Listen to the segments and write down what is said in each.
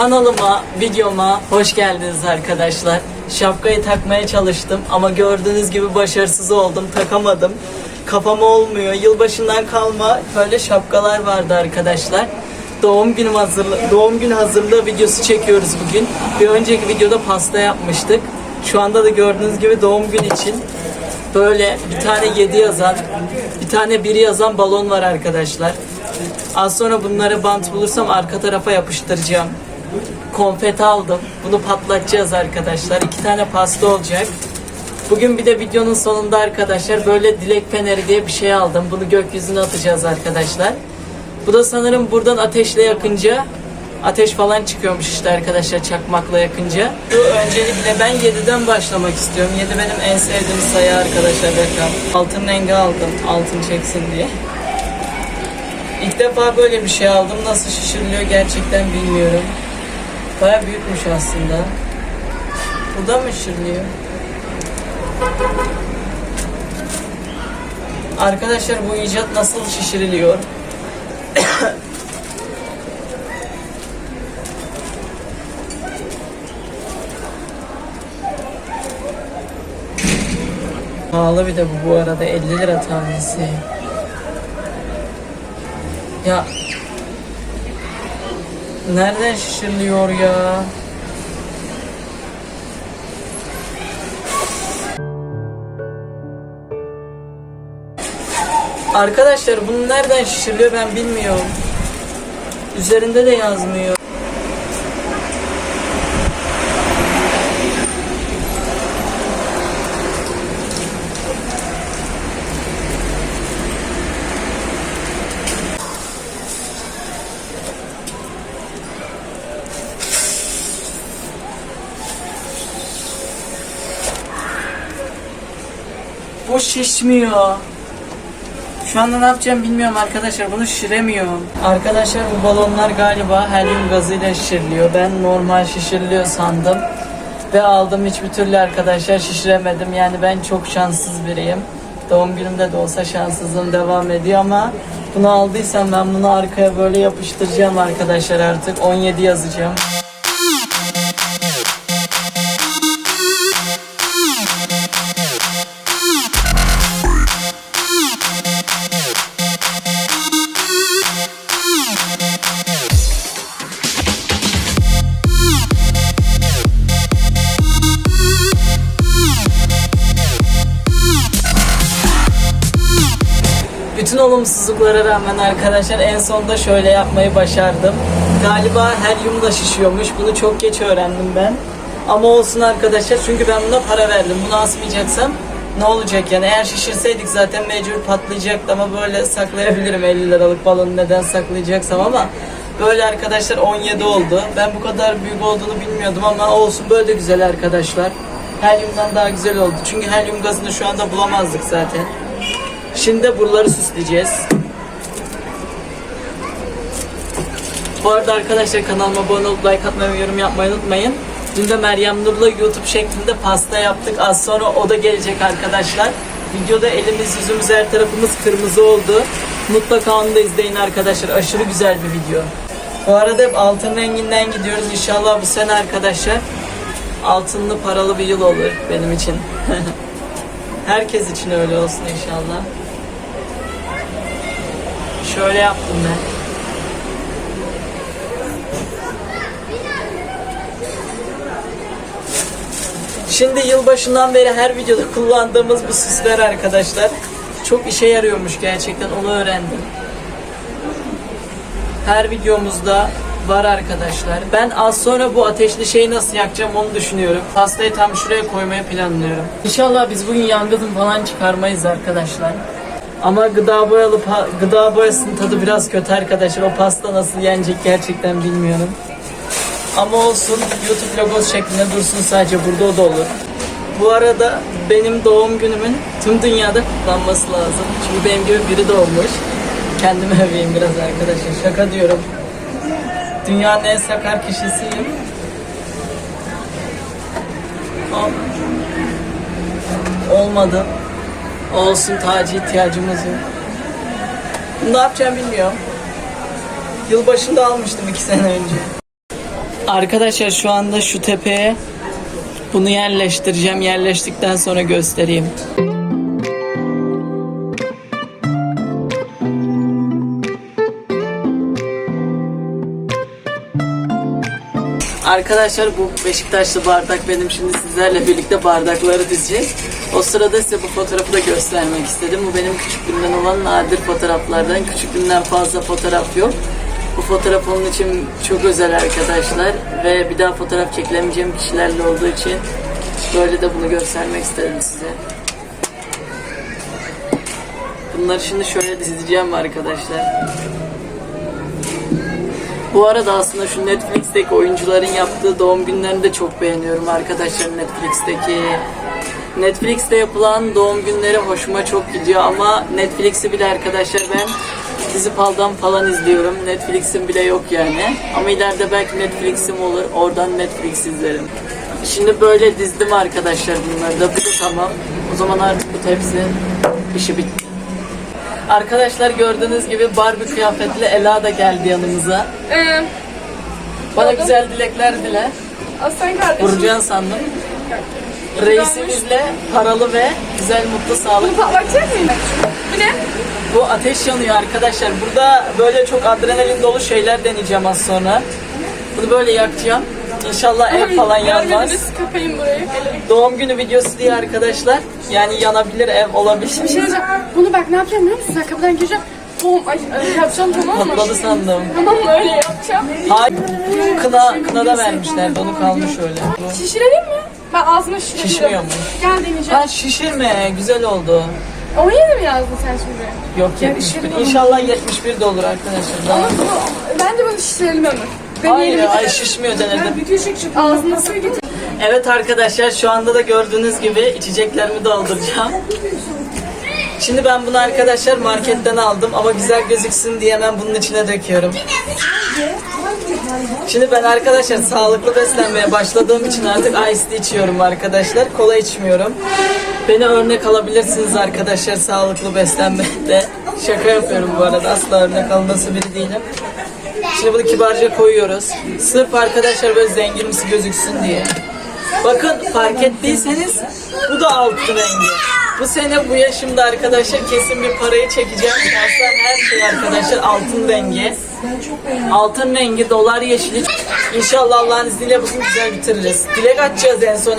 Kanalıma, videoma hoş geldiniz arkadaşlar. Şapkayı takmaya çalıştım ama gördüğünüz gibi başarısız oldum. Takamadım. Kafama olmuyor. Yılbaşından kalma böyle şapkalar vardı arkadaşlar. Doğum günüm hazırlı doğum günü hazırlığı videosu çekiyoruz bugün. Bir önceki videoda pasta yapmıştık. Şu anda da gördüğünüz gibi doğum günü için böyle bir tane 7 yazan, bir tane 1 yazan balon var arkadaşlar. Az sonra bunları bant bulursam arka tarafa yapıştıracağım. Konfeti aldım. Bunu patlatacağız arkadaşlar. İki tane pasta olacak. Bugün bir de videonun sonunda arkadaşlar böyle dilek feneri diye bir şey aldım. Bunu gökyüzüne atacağız arkadaşlar. Bu da sanırım buradan ateşle yakınca ateş falan çıkıyormuş işte arkadaşlar çakmakla yakınca. Bu öncelikle ben 7'den başlamak istiyorum. 7 benim en sevdiğim sayı arkadaşlar rakam. Altın rengi aldım. Altın çeksin diye. İlk defa böyle bir şey aldım. Nasıl şişiriliyor gerçekten bilmiyorum. Baya büyükmüş aslında. Burada mı şişiriliyor? Arkadaşlar bu icat nasıl şişiriliyor? Pahalı bir de bu bu arada 50 lira tanesi. Ya Nereden şişiriliyor ya? Arkadaşlar bunu nereden şişiriliyor ben bilmiyorum. Üzerinde de yazmıyor. Bu şişmiyor. Şu anda ne yapacağım bilmiyorum arkadaşlar. Bunu şişiremiyorum. Arkadaşlar bu balonlar galiba helyum gazıyla şişiriliyor. Ben normal şişiriliyor sandım. Ve aldım hiçbir türlü arkadaşlar şişiremedim. Yani ben çok şanssız biriyim. Doğum günümde de olsa şanssızlığım devam ediyor ama bunu aldıysam ben bunu arkaya böyle yapıştıracağım arkadaşlar artık. 17 yazacağım. Bütün olumsuzluklara rağmen arkadaşlar en sonunda şöyle yapmayı başardım. Galiba helyum da şişiyormuş. Bunu çok geç öğrendim ben. Ama olsun arkadaşlar çünkü ben buna para verdim. Bunu asmayacaksam ne olacak yani eğer şişirseydik zaten mecbur patlayacaktı ama böyle saklayabilirim 50 liralık balonu neden saklayacaksam ama böyle arkadaşlar 17 oldu. Ben bu kadar büyük olduğunu bilmiyordum ama olsun böyle de güzel arkadaşlar. Helyumdan daha güzel oldu. Çünkü helyum gazını şu anda bulamazdık zaten. Şimdi de buraları süsleyeceğiz. Bu arada arkadaşlar kanalıma abone olup like atmayı ve yorum yapmayı unutmayın. Dün de Meryem Nur'la YouTube şeklinde pasta yaptık. Az sonra o da gelecek arkadaşlar. Videoda elimiz yüzümüz her tarafımız kırmızı oldu. Mutlaka onu da izleyin arkadaşlar. Aşırı güzel bir video. Bu arada hep altın renginden gidiyoruz. İnşallah bu sene arkadaşlar altınlı paralı bir yıl olur benim için. Herkes için öyle olsun inşallah. Şöyle yaptım ben. Şimdi yılbaşından beri her videoda kullandığımız bu süsler arkadaşlar. Çok işe yarıyormuş gerçekten onu öğrendim. Her videomuzda var arkadaşlar. Ben az sonra bu ateşli şeyi nasıl yakacağım onu düşünüyorum. Pastayı tam şuraya koymayı planlıyorum. İnşallah biz bugün yangın falan çıkarmayız arkadaşlar. Ama gıda boyalı pa- gıda boyasının tadı biraz kötü arkadaşlar. O pasta nasıl yenecek gerçekten bilmiyorum. Ama olsun YouTube logosu şeklinde dursun sadece burada o da olur. Bu arada benim doğum günümün tüm dünyada kutlanması lazım. Çünkü benim gibi biri doğmuş. Kendime öveyim biraz arkadaşlar. Şaka diyorum. Dünyanın en sakar kişisiyim. Olmadı. Olsun tacı ihtiyacımız yok. Ne yapacağım bilmiyorum. Yılbaşında almıştım iki sene önce. Arkadaşlar şu anda şu tepeye bunu yerleştireceğim. Yerleştikten sonra göstereyim. Arkadaşlar bu Beşiktaşlı bardak benim şimdi sizlerle birlikte bardakları dizeceğiz. O sırada size bu fotoğrafı da göstermek istedim. Bu benim küçüklüğümden olan nadir fotoğraflardan. Küçüklüğümden fazla fotoğraf yok. Bu fotoğraf onun için çok özel arkadaşlar. Ve bir daha fotoğraf çekilemeyeceğim kişilerle olduğu için böyle de bunu göstermek istedim size. Bunları şimdi şöyle dizeceğim arkadaşlar. Bu arada aslında şu Netflix'teki oyuncuların yaptığı doğum günlerini de çok beğeniyorum arkadaşlar Netflix'teki. Netflix'te yapılan doğum günleri hoşuma çok gidiyor ama Netflix'i bile arkadaşlar ben dizi paldan falan izliyorum. Netflix'im bile yok yani. Ama ileride belki Netflix'im olur. Oradan Netflix izlerim. Şimdi böyle dizdim arkadaşlar bunları da. Bu da tamam. O zaman artık bu tepsi işi bitti. Arkadaşlar gördüğünüz gibi Barbie kıyafetli Ela da geldi yanımıza. Ee, Bana güzel dilekler dile. Aslan kardeşim. Vuracağın sandım. Reisimizle paralı ve güzel, mutlu, sağlıklı. Bunu patlatacak mıyım? Bu ne? Bu ateş yanıyor arkadaşlar. Burada böyle çok adrenalin dolu şeyler deneyeceğim az sonra. Bunu böyle yakacağım. İnşallah ev falan yanmaz. Görmediniz kapayın burayı. Doğum günü videosu diye arkadaşlar. Yani yanabilir ev olabilir. Bir şey diyeceğim. Bunu bak ne yapacağım biliyor musun? Sen kapıdan gireceğim. Bom, ay, ay, yapacağım tamam mı? Patladı sandım. Tamam mı öyle yapacağım. Hayır. Kına, kına da vermişlerdi. Onu kalmış öyle. Şişirelim mi? Ben ağzıma şişiriyorum. Şişmiyor mu? Gel deneyeceğim. Ha şişirme. Güzel oldu. 17 mi yazdın sen şimdi? Yok 71. İnşallah 71 de olur arkadaşlar. Daha- Ama bunu, bence bunu şişirelim hemen. Hayır Deneyelim. ay şişmiyor denedim. Bütün şık şık. Ağzına suyu getir. Evet arkadaşlar şu anda da gördüğünüz gibi içeceklerimi dolduracağım. Şimdi ben bunu arkadaşlar marketten aldım ama güzel gözüksün diye hemen bunun içine döküyorum. Şimdi ben arkadaşlar sağlıklı beslenmeye başladığım için artık ice tea içiyorum arkadaşlar. Kola içmiyorum. Beni örnek alabilirsiniz arkadaşlar sağlıklı beslenmede. Şaka yapıyorum bu arada asla örnek alınması biri değilim. Şimdi bunu kibarca koyuyoruz. Sırf arkadaşlar böyle zenginimsi gözüksün diye. Bakın fark ettiyseniz bu da altın rengi. Bu sene bu yaşımda arkadaşlar kesin bir parayı çekeceğim. Aslında her şey arkadaşlar altın rengi. Altın rengi, dolar yeşili. İnşallah Allah'ın izniyle bugün güzel bitiririz. Dilek açacağız en son.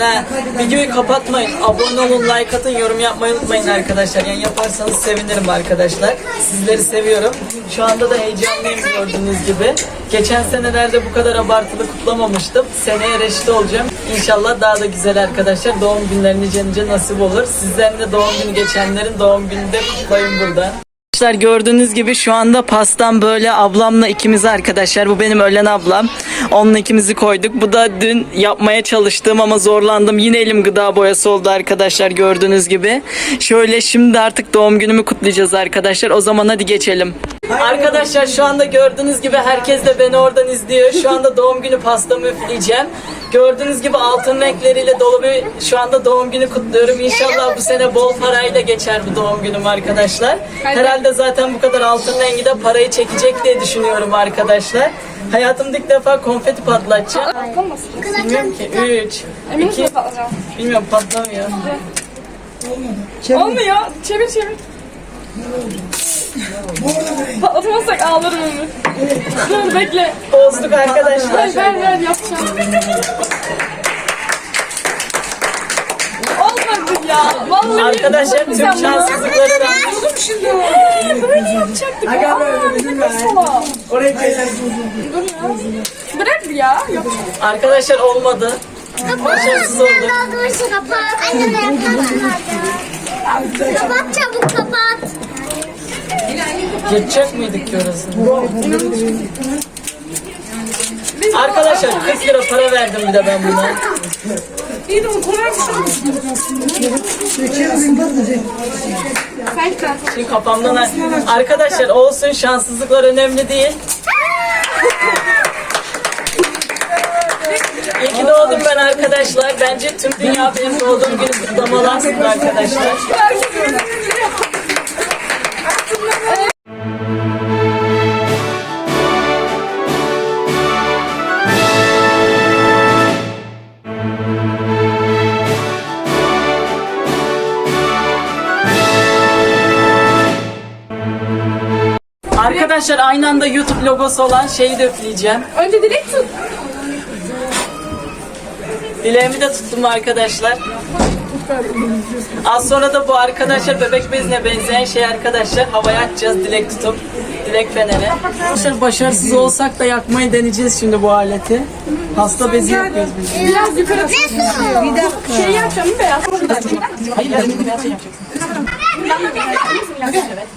Videoyu kapatmayın. Abone olun, like atın, yorum yapmayı unutmayın arkadaşlar. Yani yaparsanız sevinirim arkadaşlar. Sizleri seviyorum. Şu anda da heyecanlıyım gördüğünüz gibi. Geçen senelerde bu kadar abartılı kutlamamıştım. Seneye reşit olacağım. İnşallah daha da güzel arkadaşlar. Doğum günleri nice nice nasip olur. Sizlerin de doğum günü geçenlerin doğum gününü de kutlayın buradan. Arkadaşlar gördüğünüz gibi şu anda pastam böyle ablamla ikimiz arkadaşlar. Bu benim ölen ablam. Onunla ikimizi koyduk. Bu da dün yapmaya çalıştığım ama zorlandım. Yine elim gıda boyası oldu arkadaşlar gördüğünüz gibi. Şöyle şimdi artık doğum günümü kutlayacağız arkadaşlar. O zaman hadi geçelim. Arkadaşlar şu anda gördüğünüz gibi herkes de beni oradan izliyor. Şu anda doğum günü pastamı üfleyeceğim. Gördüğünüz gibi altın renkleriyle dolu bir şu anda doğum günü kutluyorum. İnşallah bu sene bol parayla geçer bu doğum günüm arkadaşlar. Herhalde zaten bu kadar altın rengi de parayı çekecek diye düşünüyorum arkadaşlar. Hayatımda ilk defa konfeti patlatacağım. Patlamasın. Bilmiyorum ki 3, Emin 2, misin patlayacağım? bilmiyorum patlamıyor. Olmuyor. Çevir çevir. Patlatamazsak ağlarım Ömür. Dur bekle. Bozduk arkadaşlar. Ver ver ver yapacağım. Olmadı ya. Vallahi Arkadaşlar tüm bunu- şanssızlıklara rağmen Buldum şimdi. Böyle yapacaktık. Aa, ne kadar salak. Oraya koyacağız. Dur ya. Bırak ya. Yapacağım. arkadaşlar olmadı. Başarısız olduk. Dur kapat. Anne yapmasın Kapat çabuk kapat. Geçecek miydik ki orasını? Arkadaşlar 40 lira para verdim bir de ben buna. İyi de o kolay. Şimdi kafamdan arkadaşlar olsun şanssızlıklar önemli değil. İyi ki doğdum ben arkadaşlar. Bence tüm dünya benim doğduğum günü kutlamalı aslında arkadaşlar. Arkadaşlar aynı anda YouTube logosu olan şeyi de üfleyeceğim. Önce dilek tut. Dileğimi de tuttum arkadaşlar. Az sonra da bu arkadaşlar bebek bezine benzeyen şey arkadaşlar havaya atacağız dilek tutup. Dilek feneri. Arkadaşlar başarısız olsak da yakmayı deneyeceğiz şimdi bu aleti. Hasta bezi yapıyoruz biz. Biraz yukarı. Bir dakika. Şey yapacağım beyaz? Hayır, ben bir şey yapacağım.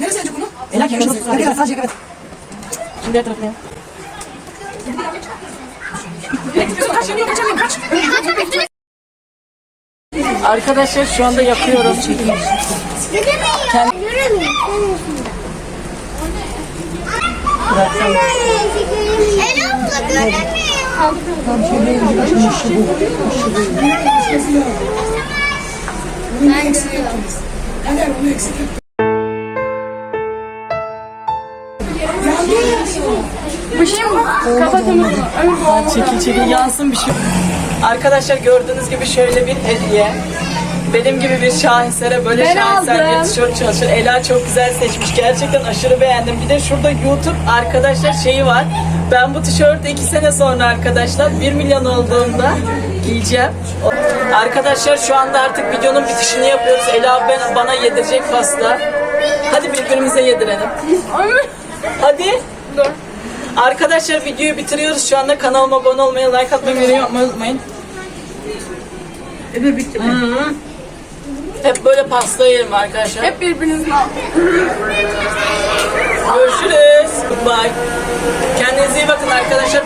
Neresi bunu? Ela kim şunu? Hadi evet sadece evet. Şimdi diğer tarafına. Kaçamıyorum kaçamıyorum kaç. Arkadaşlar şu anda yapıyorum. Yürümüyor. Yürümüyor. El abla göremiyor. Ben görüyorum. Hadi onu eksik et. Ömür boyu. Çekil çekil yansın bir şey. Arkadaşlar gördüğünüz gibi şöyle bir hediye. Benim gibi bir şahesere böyle Ben şaheser bir aldım. tişört çalışır. Ela çok güzel seçmiş. Gerçekten aşırı beğendim. Bir de şurada YouTube arkadaşlar şeyi var. Ben bu tişörtü iki sene sonra arkadaşlar 1 milyon olduğunda giyeceğim. Arkadaşlar şu anda artık videonun bitişini yapıyoruz. Ela ben, bana yedirecek pasta. Hadi birbirimize yedirelim. Hadi. Dur. Arkadaşlar videoyu bitiriyoruz. Şu anda kanalıma abone olmayı, like atmayı, yorum yapmayı unutmayın. Ebe bitti. Hep böyle pasta yerim arkadaşlar. Hep birbirinizin al. Görüşürüz. Bye. Kendinize iyi bakın arkadaşlar.